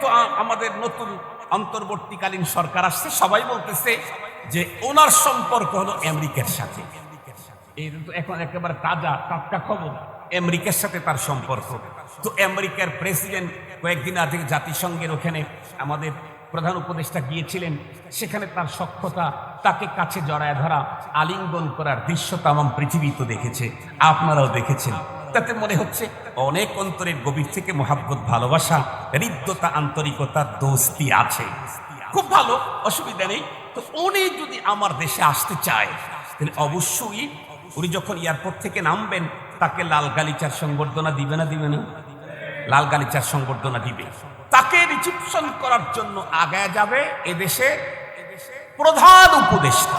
তো আ- আমাদের নতুন অন্তর্বর্তীকালীন সরকার আসছে, সবাই বলতেছে যে ওনার সম্পর্ক হলো আমেরিকার সাথে। এই তো এখন একেবারে তাজা টাটকা খবর। আমেরিকার সাথে তার সম্পর্ক। তো আমেরিকার প্রেসিডেন্ট কয়েকদিন আগে জাতিসংঘের ওখানে আমাদের প্রধান উপদেষ্টা গিয়েছিলেন। সেখানে তার সক্ষতা তাকে কাছে জড়ায় ধরা, আলিঙ্গন করার দৃশ্য তাম পৃথিবী তো দেখেছে। আপনারাও দেখেছেন। তাতে মনে হচ্ছে অনেক অন্তরের গভীর থেকে মহাব্বত, ভালোবাসা, হৃদ্যতা আন্তরিকতা দোস্তি আছে। খুব ভালো, অসুবিধা নেই। তো উনি যদি আমার দেশে আসতে চায়, তাহলে অবশ্যই উনি যখন এয়ারপোর্ট থেকে নামবেন, তাকে লাল গালিচার সংবর্ধনা দিবে না দিবে না? লাল গালিচার সংবর্ধনা দিবে। তাকে রিসিপশন করার জন্য আগায় যাবে এদেশে প্রধান উপদেষ্টা।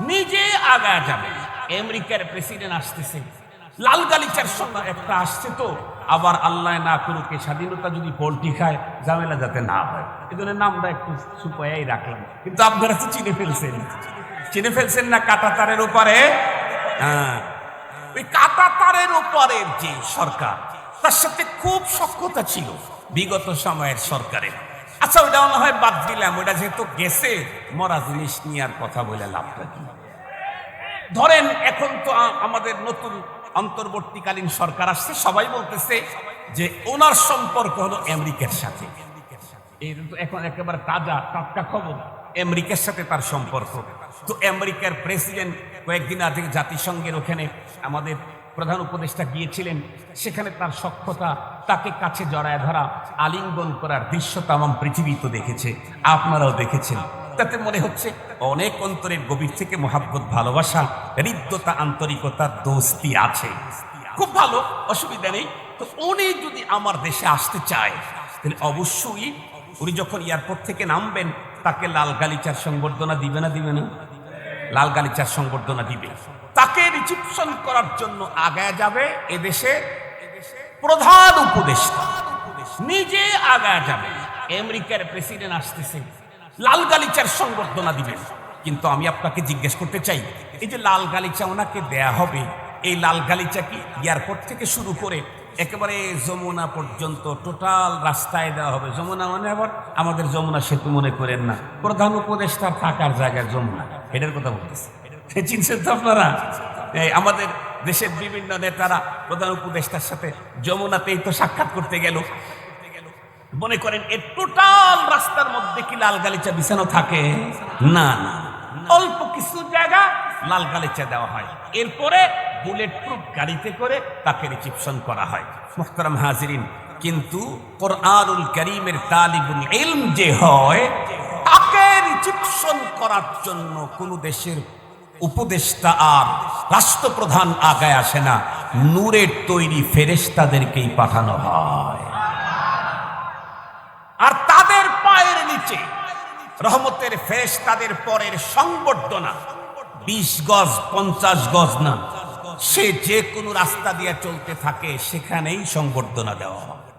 নিজে আগায় যাবে। আমেরিকার প্রেসিডেন্ট আসতেছে। লাল গালিচার সঙ্গে একটা আসছে তো। আবার আল্লাহ না করুক স্বাধীনতা যদি পোল্ট্রি খায়, ঝামেলা যাতে না হয়। এই জন্য নামটা একটু সুপায়াই রাখলাম। কিন্তু আপনারা তো চিনে ফেলছেন। চিনে ফেলছেন না কাটা তারের ওপারে? হ্যাঁ। ওই কাটা তারের ওপারের যে সরকার, তার সাথে খুব সক্ষতা ছিল বিগত সময়ের সরকারের আচ্ছা ওটা মনে হয় বাদ দিলাম। ওটা যেহেতু গেছে, মরা জিনিস নিয়ে আর কথা বলে লাভটা কি? ধরেন, এখন তো আমাদের নতুন অন্তর্বর্তীকালীন সরকার আসছে, সবাই বলতেছে যে ওনার সম্পর্ক হলো আমেরিকার সাথে। এই এখন একেবারে তাজা, টাটকা খবর। আমেরিকার সাথে তার সম্পর্ক। তো আমেরিকার প্রেসিডেন্ট কয়েকদিন আগে জাতিসংঘের ওখানে আমাদের প্রধান উপদেষ্টা গিয়েছিলেন। সেখানে তার সক্ষতা তাকে কাছে জড়ায় ধরা, আলিঙ্গন করার দৃশ্য তাম পৃথিবী তো দেখেছে। আপনারাও দেখেছেন। তাতে মনে হচ্ছে অনেক অন্তরের গভীর থেকে মহাব্বত, ভালোবাসা, হৃদ্যতা আন্তরিকতা দোস্তি আছে। খুব ভালো, অসুবিধা নেই। তো উনি যদি আমার দেশে আসতে চায়, তাহলে অবশ্যই উনি যখন এয়ারপোর্ট থেকে নামবেন, তাকে লাল গালিচার সংবর্ধনা দিবে না দিবে না? লাল গালিচার সংবর্ধনা দিবে। তাকে রিসিপশন করার জন্য আগায় যাবে এদেশে প্রধান উপদেষ্টা। নিজে আগায় যাবে। আমেরিকার প্রেসিডেন্ট আসতেছে। লাল গালিচার সংবর্ধনা দিবেন। কিন্তু আমি আপনাকে জিজ্ঞেস করতে চাই, এই যে লাল গালিচা ওনাকে দেয়া হবে, এই লাল গালিচা কি এয়ারপোর্ট থেকে শুরু করে একেবারে যমুনা পর্যন্ত টোটাল রাস্তায় দেওয়া হবে? যমুনা মানে আবার আমাদের যমুনা সেতু মনে করেন না। প্রধান উপদেষ্টা থাকার জায়গায় যমুনা। এটার কথা বলতেছে। চিনছেন তো আপনারা? আমাদের দেশের বিভিন্ন নেতারা প্রধান উপদেষ্টার সাথে যমুনাতেই তো সাক্ষাৎ করতে গেল। মনে করেন এর টোটাল রাস্তার মধ্যে কি লাল গালিচা বিছানো থাকে? না না অল্প কিছু জায়গা লাল গালিচা দেওয়া হয়। এরপরে বুলেট প্রুফ গাড়িতে করে তাকে রিসিপশন করা হয়। মোহতারাম হাজিরিন, কিন্তু কোরআনুল করিমের তালিবুল ইলম যে হয়, তাকে রিসিপশন করার জন্য কোন দেশের উপদেষ্টা আর রাষ্ট্রপ্রধান আগায় আসে না। নূরের তৈরি ফেরেশতাদেরকেই পাঠানো হয় আর তাদের নিচে রহমতের ফেস তাদের পরের সংবর্ধনা। বিশ গজ, পঞ্চাশ গজ না। সে যে কোনো রাস্তা দিয়ে চলতে থাকে, সেখানেই সংবর্ধনা দেওয়া হয়।